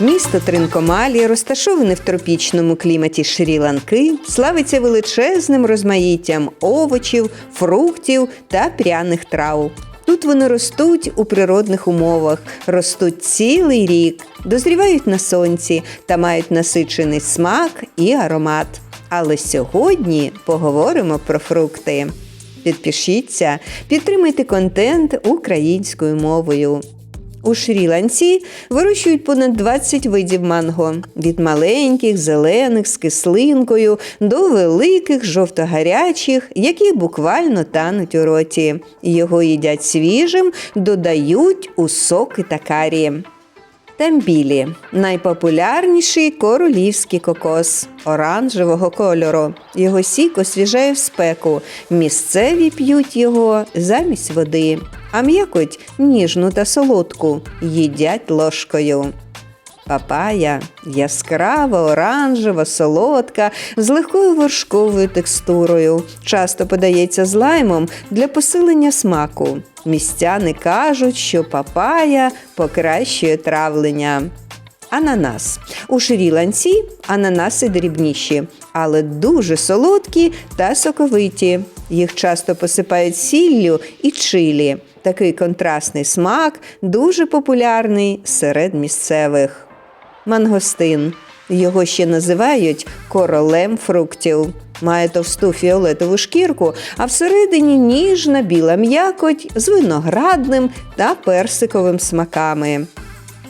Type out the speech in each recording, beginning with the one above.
Місто Тринкомалі, розташоване в тропічному кліматі Шрі-Ланки, славиться величезним розмаїттям овочів, фруктів та пряних трав. Тут вони ростуть у природних умовах, ростуть цілий рік, дозрівають на сонці та мають насичений смак і аромат. Але сьогодні поговоримо про фрукти. Підпишіться, підтримайте контент українською мовою. У Шрі-Ланці вирощують понад 20 видів манго від маленьких, зелених з кислинкою до великих жовто-гарячих, які буквально тануть у роті. Його їдять свіжим, додають у соки та карі. Тембілі найпопулярніший королівський кокос оранжевого кольору. Його сік освіжає в спеку. Місцеві п'ють його замість води, а м'якоть ніжну та солодку їдять ложкою. Папая яскрава, оранжева, солодка, з легкою вершковою текстурою. Часто подається з лаймом для посилення смаку. Містяни кажуть, що папая покращує травлення. Ананас. У Шрі-Ланці ананаси дрібніші, але дуже солодкі та соковиті. Їх часто посипають сіллю і чилі. Такий контрастний смак дуже популярний серед місцевих. Мангостин. Його ще називають королем фруктів. Має товсту фіолетову шкірку, а всередині ніжна біла м'якоть з виноградним та персиковим смаками.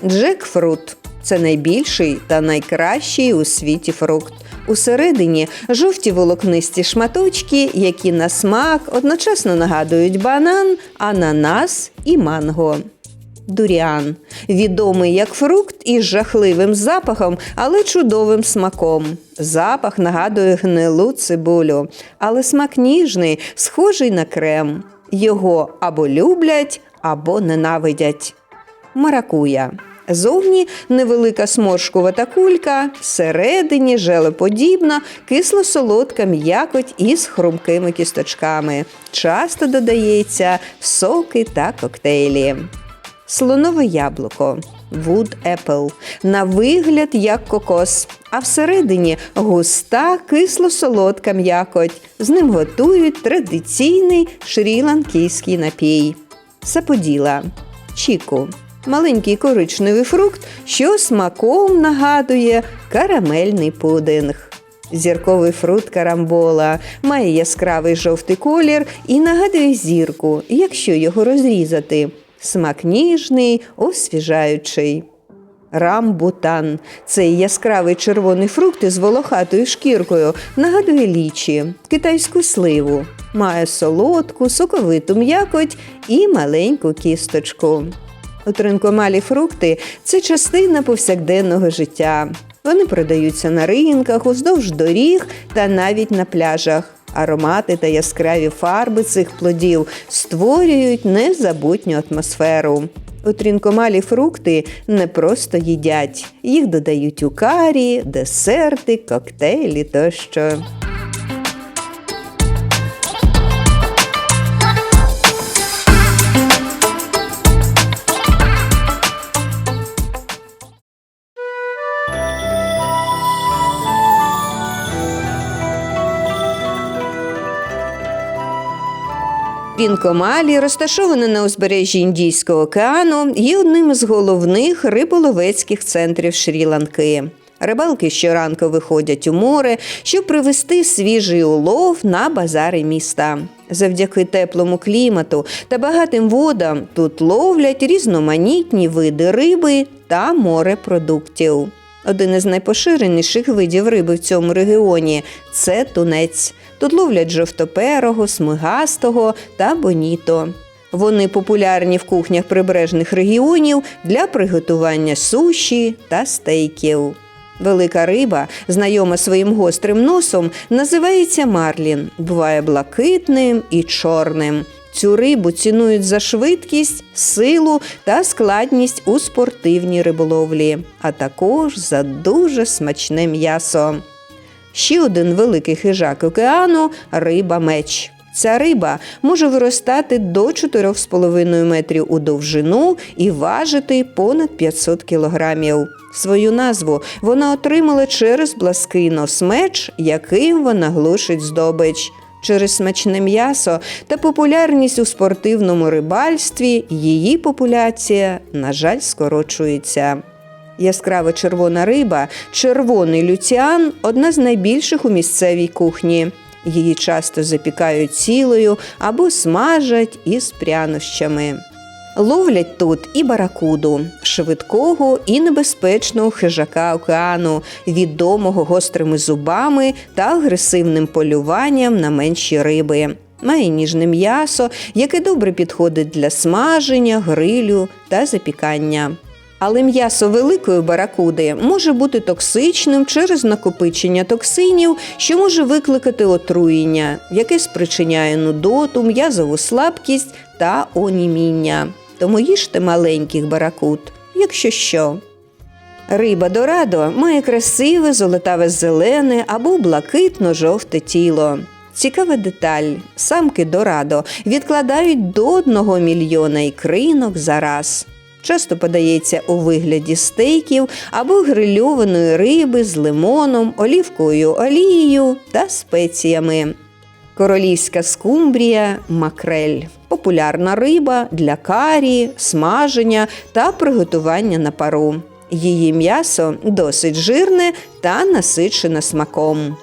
Джекфрут це найбільший та найкращий у світі фрукт. Усередині жовті волокнисті шматочки, які на смак одночасно нагадують банан, ананас і манго. Дуріан відомий як фрукт із жахливим запахом, але чудовим смаком. Запах нагадує гнилу цибулю, але смак ніжний, схожий на крем. Його або люблять, або ненавидять. Маракуя. Зовні невелика сморшкувата кулька, всередині желеподібна, кисло-солодка м'якоть із хрумкими кісточками. Часто додається соки та коктейлі. Слонове яблуко Wood Apple. На вигляд як кокос, а всередині густа кисло-солодка м'якоть. З ним готують традиційний шрі-ланкійський напій. Саподіла Чіку. Маленький коричневий фрукт, що смаком нагадує карамельний пудинг. Зірковий фрукт карамбола має яскравий жовтий колір і нагадує зірку, якщо його розрізати. Смак ніжний, освіжаючий. Рамбутан цей яскравий червоний фрукт із волохатою шкіркою нагадує лічі, китайську сливу. Має солодку, соковиту м'якоть і маленьку кісточку. У тринкомалі фрукти це частина повсякденного життя. Вони продаються на ринках, уздовж доріг та навіть на пляжах. Аромати та яскраві фарби цих плодів створюють незабутню атмосферу. У трінкомалі фрукти не просто їдять, їх додають у карі, десерти, коктейлі тощо. Трінкомалі, розташоване на узбережжі Індійського океану, є одним із головних риболовецьких центрів Шрі-Ланки. Рибалки щоранку виходять у море, щоб привезти свіжий улов на базари міста. Завдяки теплому клімату та багатим водам тут ловлять різноманітні види риби та морепродуктів. Один із найпоширеніших видів риби в цьому регіоні це тунець. Тут ловлять жовтоперого, смигастого та боніто. Вони популярні в кухнях прибережних регіонів для приготування суші та стейків. Велика риба, знайома своїм гострим носом, називається марлін. Буває блакитним і чорним. Цю рибу цінують за швидкість, силу та складність у спортивній риболовлі, а також за дуже смачне м'ясо. Ще один великий хижак океану риба меч. Ця риба може виростати до 4,5 метрів у довжину і важити понад 500 кілограмів. Свою назву вона отримала через блаский носмеч, яким вона глушить здобич. Через смачне м'ясо та популярність у спортивному рибальстві її популяція, на жаль, скорочується. Яскрава червона риба, червоний люціан одна з найбільших у місцевій кухні. Її часто запікають цілою або смажать із прянощами. Ловлять тут і баракуду, швидкого і небезпечного хижака океану, відомого гострими зубами та агресивним полюванням на менші риби. Має ніжне м'ясо, яке добре підходить для смаження, грилю та запікання. Але м'ясо великої баракуди може бути токсичним через накопичення токсинів, що може викликати отруєння, яке спричиняє нудоту, м'язову слабкість та оніміння. Тому їжте маленьких баракут, якщо що. Риба дорадо має красиве золотаве зелене або блакитно-жовте тіло. Цікава деталь: самки дорадо відкладають до 1 мільйона ікринок за раз. Часто подається у вигляді стейків або грильованої риби з лимоном, олівковою олією та спеціями. Королівська скумбрія макрель популярна риба для карі, смаження та приготування на пару. Її м'ясо досить жирне та насичене смаком.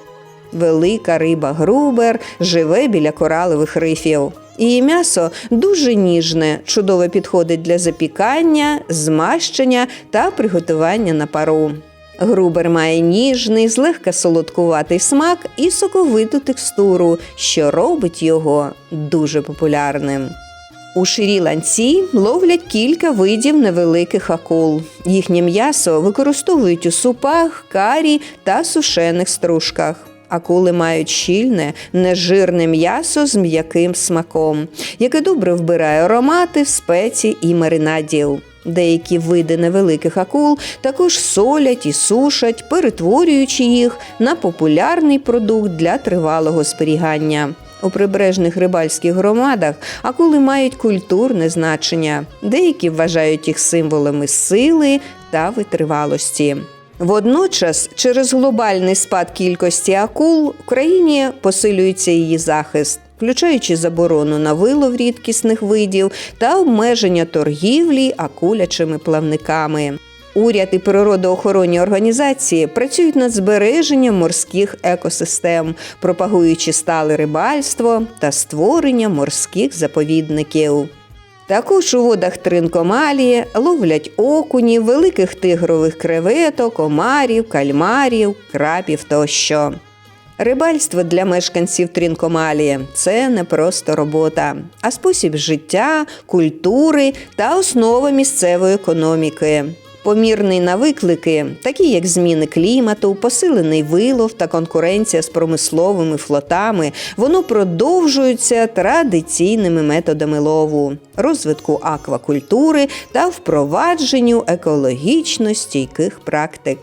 Велика риба грубер живе біля коралових рифів. Її м'ясо дуже ніжне, чудово підходить для запікання, змащення та приготування на пару. Грубер має ніжний, злегка солодкуватий смак і соковиту текстуру, що робить його дуже популярним. У Шрі-Ланці ловлять кілька видів невеликих акул. Їхнє м'ясо використовують у супах, карі та сушених стружках. Акули мають щільне, нежирне м'ясо з м'яким смаком, яке добре вбирає аромати, спеції і маринадів. Деякі види невеликих акул також солять і сушать, перетворюючи їх на популярний продукт для тривалого зберігання. У прибережних рибальських громадах акули мають культурне значення. Деякі вважають їх символами сили та витривалості. Водночас, через глобальний спад кількості акул в країні посилюється її захист, включаючи заборону на вилов рідкісних видів та обмеження торгівлі акулячими плавниками. Уряд і природоохоронні організації працюють над збереженням морських екосистем, пропагуючи стале рибальство та створення морських заповідників. Також у водах Тринкомалії ловлять окунів, великих тигрових креветок, омарів, кальмарів, крабів тощо. Рибальство для мешканців Трінкомалії це не просто робота, а спосіб життя, культури та основа місцевої економіки. Помірний на виклики, такі як зміни клімату, посилений вилов та конкуренція з промисловими флотами, воно продовжується традиційними методами лову, розвитку аквакультури та впровадженню екологічно стійких практик.